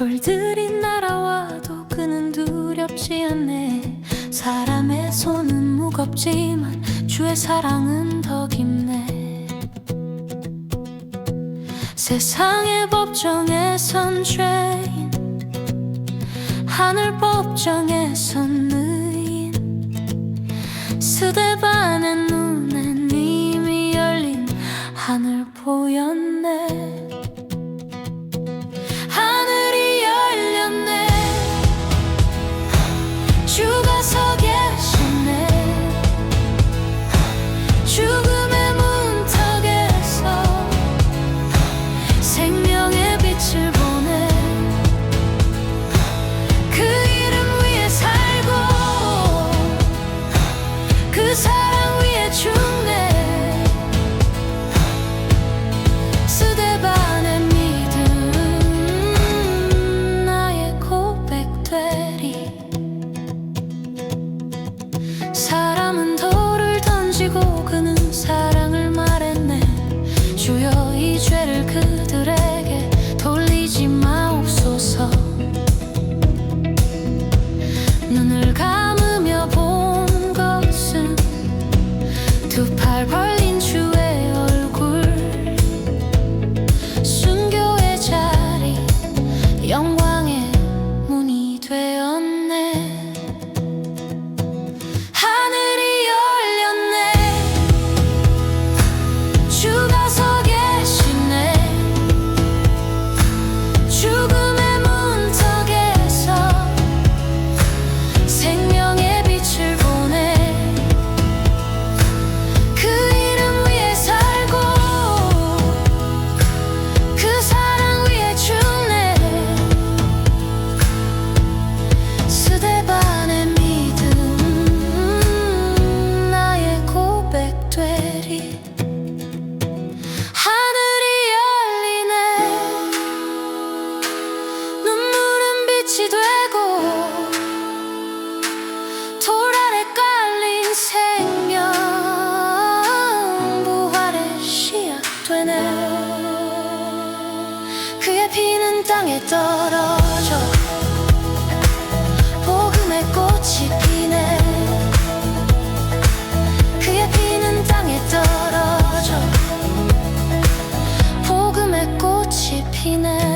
솔들이 날아와도 그는 두렵지 않네. 사람의 손은 무겁지만 주의 사랑은 더 깊네. 세상의 법정에선 죄인 하늘 법정에선 의인. 스데반의 눈엔 이미 열린 하늘 보였네. 사람 그의 피는 땅에 떨어져 복음의 꽃이 피네. 그의 피는 땅에 떨어져 복음의 꽃이 피네.